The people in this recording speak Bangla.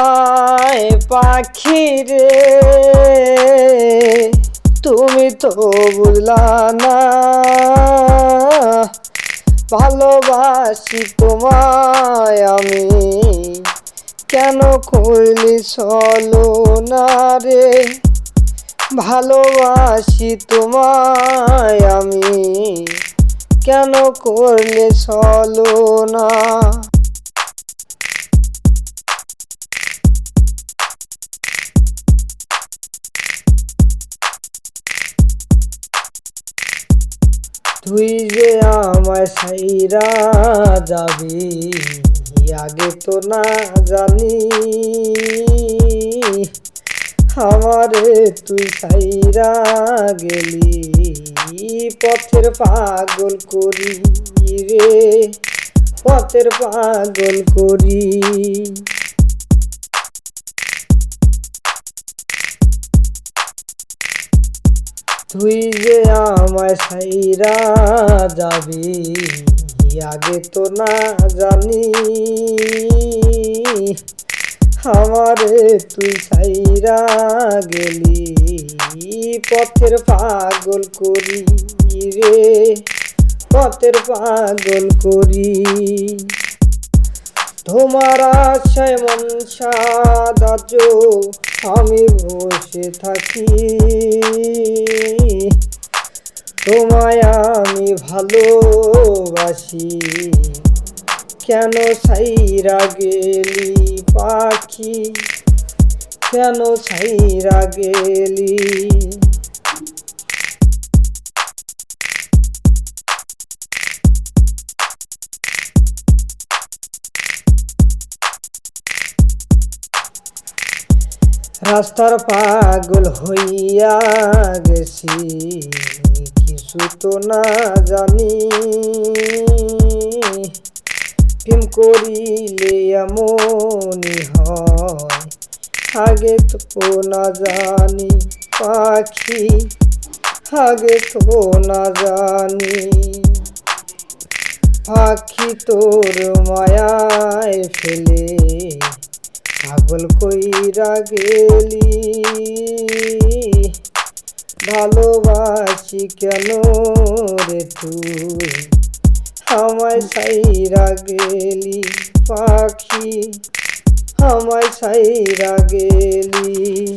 আয় পাখি রে। তুমি তো বুঝলা না। ভালোবাসি তোমায় আমি। কেন কইলি চলো না রে। ভালোবাসি তোমায় আমি। কেন করলে চলো না? তুই যে আমায় সাইরা যাবি আগে তো না জানি। আমারে তুই সাইরা গেলি, পথের পাগল করি রে, পথের পাগল করি। তুই যে আমায় সাইরা যাবি আগে তো না জানি। আমারে তুই সাইরা গেলি, পথের পাগল করি রে, পথের পাগল করি। তোমার আশায় মন সাদাচ আমি বসে থাকি। তোমায় আমি ভালোবাসি। কেন সাইরা গেলি পাখি? কেন সাইরা গেলি? রাস্তার পাগল হইয়া গেছি, কিছু তো না জানি। প্রেম করিলে এমনই হয়, আগে তো না জানি পাখি, আগে তো না জানি পাখি তোর মায়ায় ফেলে। পাগল কইরা গেলি? ভালোবাসি কেন রে তুই? আমায় সাইরা গেলি পাখি আমায় সাইরা গেলি।